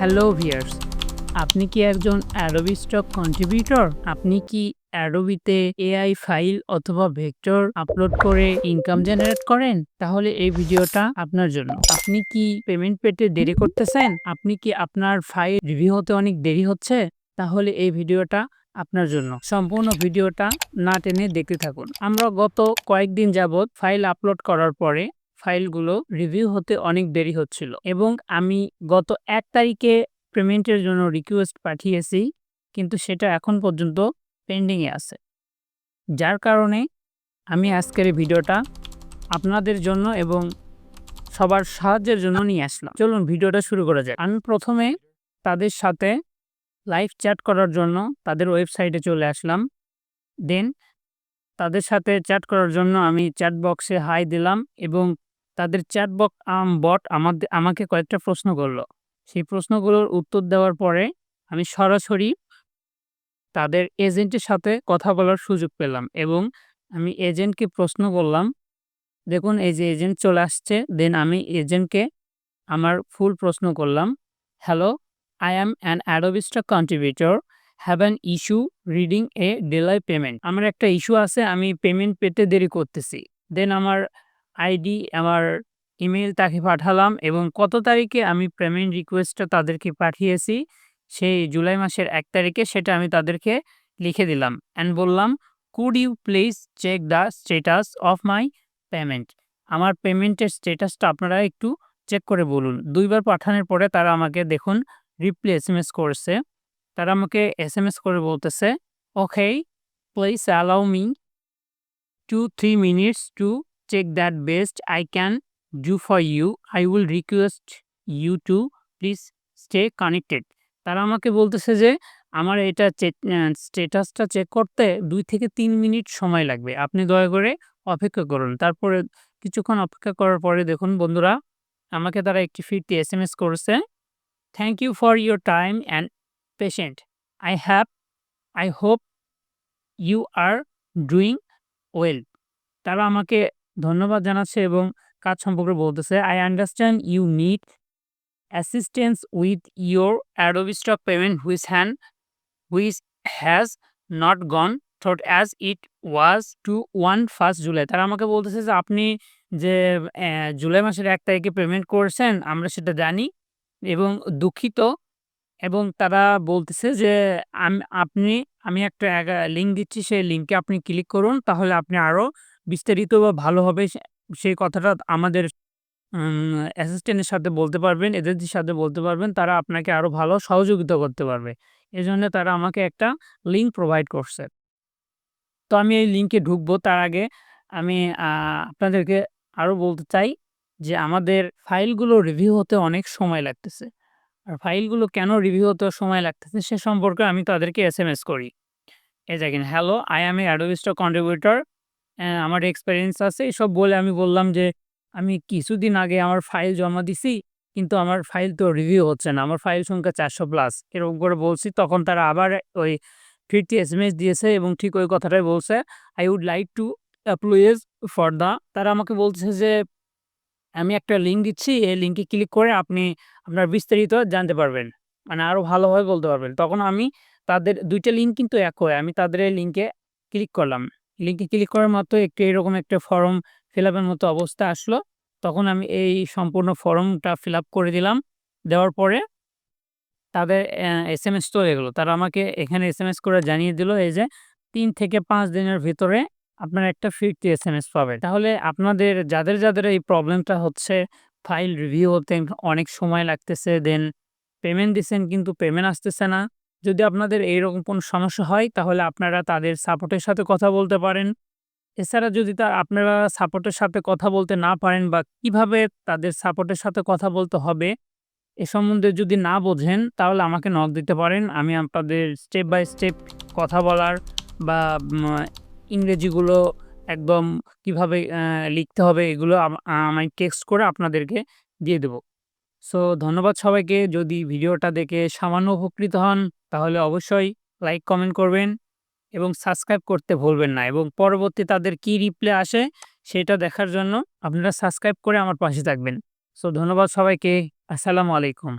Hello viewers আপনি কি একজন অ্যাডোবি স্টক কন্ট্রিবিউটর আপনি কি অ্যাডোবিতে এআই ফাইল অথবা ভেক্টর আপলোড করে ইনকাম জেনারেট করেন? তাহলে এই ভিডিওটা আপনার জন্য। আপনি কি পেমেন্ট পেতে দেরি করতেছেন? আপনি কি আপনার ফাইল রিভিউ হতে অনেক দেরি হচ্ছে? তাহলে এই ভিডিওটা আপনার জন্য। সম্পূর্ণ ভিডিওটা না টেনে দেখতে থাকুন। আমরা গত কয়েকদিন যাবৎ ফাইল আপলোড করার পরে ফাইলগুলো রিভিউ হতে অনেক দেরি হচ্ছিল এবং আমি গত এক তারিখে পেমেন্টের জন্য রিকোয়েস্ট পাঠিয়েছি, কিন্তু সেটা এখন পর্যন্ত পেন্ডিংয়ে আছে। যার কারণে আমি আজকের এই ভিডিওটা আপনাদের জন্য এবং সবার সাহায্যের জন্য নিয়ে আসলাম। চলুন ভিডিওটা শুরু করা যাক। আমি প্রথমে তাদের সাথে লাইভ চ্যাট করার জন্য তাদের ওয়েবসাইটে চলে আসলাম। দেন তাদের সাথে চ্যাট করার জন্য আমি চ্যাট বক্সে হাই দিলাম এবং তাদের চ্যাট বক বট আমাদের আমাকে কয়েকটা প্রশ্ন করল। সেই প্রশ্নগুলোর উত্তর দেওয়ার পরে আমি সরাসরি তাদের এজেন্টের সাথে কথা বলার সুযোগ পেলাম এবং আমি এজেন্টকে প্রশ্ন করলাম, দেখুন, এই যে এজেন্ট চলে আসছে, দেন আমি এজেন্টকে আমার ফুল প্রশ্ন করলাম, hello, I am an Adobe Stock contributor, have an issue reading a delay payment. আমার একটা ইস্যু আছে, আমি পেমেন্ট পেতে দেরি করতেছি। দেন আমার আইডি, আমার ইমেল তাকে পাঠালাম এবং কত তারিখে আমি পেমেন্ট রিকোয়েস্টটা তাদেরকে পাঠিয়েছি, সেই জুলাই মাসের এক তারিখে সেটা আমি তাদেরকে লিখে দিলাম অ্যান্ড বললাম could you please check the status of my payment আমার পেমেন্টের স্টেটাসটা আপনারা একটু চেক করে বলুন। দুইবার পাঠানোর পরে তারা আমাকে দেখুন রিপ্লে এস এম এস করছে। তারা আমাকে এস এম এস করে বলতেছে okay please allow me two three minutes to check that best I can do for you. I will request you to please stay connected. তারা আমাকে বলতেছে যে, আমার এটা স্টেটাসটা চেক করতে দুই থেকে তিন মিনিট সময় লাগবে। আপনি দয়া করে অপেক্ষা করুন। তারপরে কিছুক্ষণ অপেক্ষা করার পরে দেখুন বন্ধুরা, আমাকে তারা একটি ফিরতি এস এম এস করেছে। Thank you for your time and patient I have I hope you are doing well তারা আমাকে ধন্যবাদ জানাচ্ছে এবং কাজ সম্পর্কে বলতেছে I understand you need assistance with your Adobe stock payment which hand which has not gone thought as it was to one first July তারা আমাকে বলতেছে যে, আপনি যে জুলাই মাসের এক তারিখে পেমেন্ট করেছেন, আমরা সেটা জানি এবং দুঃখিত। এবং তারা বলতেছে যে আপনি, আমি একটা লিঙ্ক দিচ্ছি, সেই লিঙ্কে আপনি ক্লিক করুন, তাহলে আপনি আরও বিস্তারিত বা ভালো ভালোভাবে সেই কথাটা আমাদের অ্যাসিস্ট্যান্টের সাথে বলতে পারবেন এজেন্সির সাথে বলতে পারবেন, তারা আপনাকে আরও ভালো সহযোগিতা করতে পারবে। এজন্য তারা আমাকে একটা লিঙ্ক প্রোভাইড করছে। তো আমি এই লিঙ্কে ঢুকবো, তার আগে আমি আপনাদেরকে আরও বলতে চাই যে আমাদের ফাইলগুলো রিভিউ হতে অনেক সময় লাগতেছে। আর ফাইলগুলো কেন রিভিউ হতে সময় লাগতেছে সে সম্পর্কে আমি তাদেরকে এস এম এস করি। এ দেখেন hello I am a Adobe Stock contributor আমার এক্সপেরিয়েন্স আছে। এসব বলে আমি বললাম যে, আমি কিছুদিন আগে আমার ফাইল জমা দিছি, কিন্তু আমার ফাইল তো রিভিউ হচ্ছে না। আমার ফাইল সংখ্যা চারশো প্লাস এরকম করে বলছি। তখন তারা আবার ওই ফিরতি এস এম এস দিয়েছে এবং ঠিক ওই কথাটাই বলছে I would like to apologise for the তারা আমাকে বলছে যে, আমি একটা লিঙ্ক দিচ্ছি, এই লিঙ্কে ক্লিক করে আপনি আপনার বিস্তারিত জানতে পারবেন। মানে আরও ভালোভাবে বলতে পারবেন। তখন আমি তাদের, দুইটা লিঙ্ক কিন্তু এক হয় আমি তাদের এই লিঙ্কে ক্লিক করলাম। লিঙ্কে ক্লিক করার মাত্র একটু এরকম একটা ফর্ম ফিল আপের মতো অবস্থা আসলো। তখন আমি এই সম্পূর্ণ ফর্মটা ফিল আপ করে দিলাম। দেওয়ার পরে তাদের এস এম এস চলে গেলো। তারা আমাকে এখানে এস এম এস করে জানিয়ে দিল, এই যে তিন থেকে পাঁচ দিনের ভিতরে আপনার একটা ফিফটি এস এম এস পাবে তাহলে আপনাদের, যাদের যাদের এই প্রবলেমটা হচ্ছে, ফাইল রিভিউ হতে অনেক সময় লাগতেছে, দেন পেমেন্ট দিচ্ছেন কিন্তু পেমেন্ট আসতেছে না। যদি আপনাদের এইরকম কোনো সমস্যা হয়, তাহলে আপনারা তাদের সাপোর্টের সাথে কথা বলতে পারেন। এছাড়া যদি তা, আপনারা সাপোর্টের সাথে কথা বলতে না পারেন বা কীভাবে তাদের সাপোর্টের সাথে কথা বলতে হবে, এ সম্বন্ধে যদি না বোঝেন, তাহলে আমাকে নক দিতে পারেন। আমি আপনাদের স্টেপ বাই স্টেপ কথা বলার বা ইংরেজিগুলো একদম কীভাবে লিখতে হবে, এগুলো আমি টেক্সট করে আপনাদেরকে দিয়ে দেব। সো ধন্যবাদ সবাইকে। যদি ভিডিওটা দেখে সামান্য উপকৃত হন, তাহলে অবশ্যই লাইক কমেন্ট করবেন এবং সাবস্ক্রাইব করতে ভুলবেন না এবং পরবর্তী তাদের কি রিপ্লে আসে সেটা দেখার জন্য আপনারা সাবস্ক্রাইব করে আমার পাশে থাকবেন। সো ধন্যবাদ সবাইকে। আসসালামু আলাইকুম।